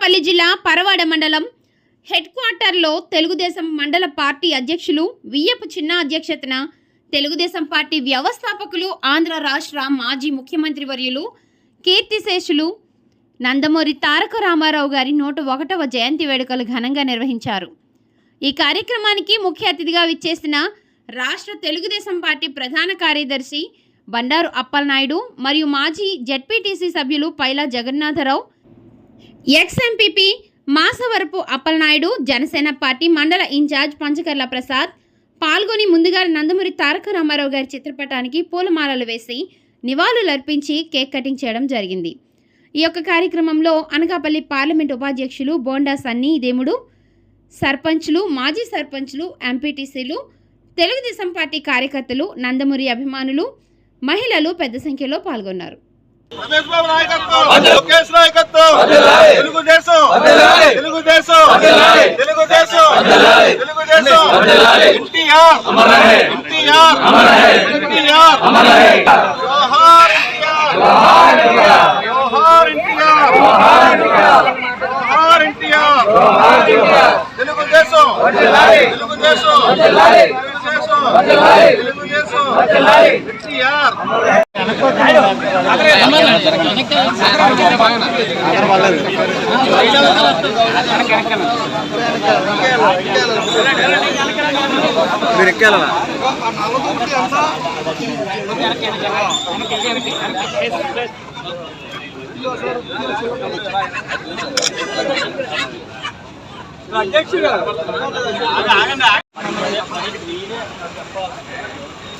జిల్లా పరవాడ మండలం హెడ్ క్వార్టర్లో తెలుగుదేశం మండల పార్టీ అధ్యక్షులు వియ్యపు చిన్న అధ్యక్షతన తెలుగుదేశం పార్టీ వ్యవస్థాపకులు ఆంధ్ర రాష్ట్ర మాజీ ముఖ్యమంత్రి వర్యులు కీర్తిశేషులు నందమూరి తారక రామారావు గారి నూట ఒకటవ జయంతి వేడుకలు ఘనంగా నిర్వహించారు. ఈ కార్యక్రమానికి ముఖ్య అతిథిగా విచ్చేసిన రాష్ట్ర తెలుగుదేశం పార్టీ ప్రధాన కార్యదర్శి బండారు అప్పలనాయుడు మరియు మాజీ జెడ్పీటీసీ సభ్యులు Paila Jagannadharao ex MPP Masavarapu Appalanaidu Janasena party మండల ఇన్ఛార్జ్ పంచకర్ల ప్రసాద్ పాల్గొని ముందుగా నందమూరి తారక రామారావు గారి చిత్రపటానికి పూలమాలలు వేసి నివాళులర్పించి కేక్ కటింగ్ చేయడం జరిగింది. ఈ యొక్క కార్యక్రమంలో అనకాపల్లి పార్లమెంట్ ఉపాధ్యక్షులు బోండా సన్నీ దేముడు సర్పంచ్లు మాజీ సర్పంచ్లు ఎంపీటీసీలు తెలుగుదేశం పార్టీ కార్యకర్తలు నందమూరి అభిమానులు మహిళలు పెద్ద సంఖ్యలో పాల్గొన్నారు. రమేష్ బాబు నాయకత్వం లోకేష్ నాయకత్వం తెలుగుదేశం తెలుగుదేశం తెలుగుదేశం తెలుగుదేశం ఎన్టీఆర్ ఎన్టీఆర్ ఎన్టీఆర్ జోహార్ ఎన్టీఆర్ జోహార్ ఎన్టీఆర్ జోహార్ ఎన్టీఆర్ తెలుగుదేశం తెలుగుదేశం తెలుగుదేశం తెలుగుదేశం ఎన్టీఆర్ അധ്യക്ഷ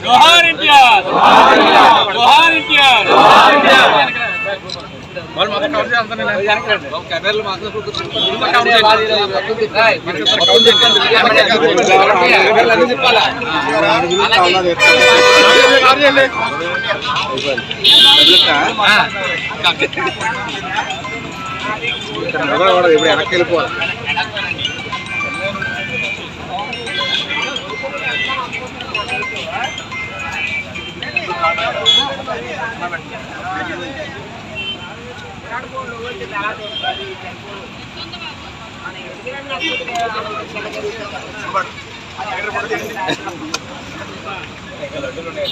Johar India! Johar India! Johar India! వాళ్ళు మాత్రం కవర్ చేస్తాను కెమెరాలు మాత్రం ఇప్పుడు వెనక్కి వెళ్ళిపోవాలి కరెంట్ ఫోన్లు వచ్చి బ్యాలెన్స్ వస్తుంది సెల్ ఉన్నాయి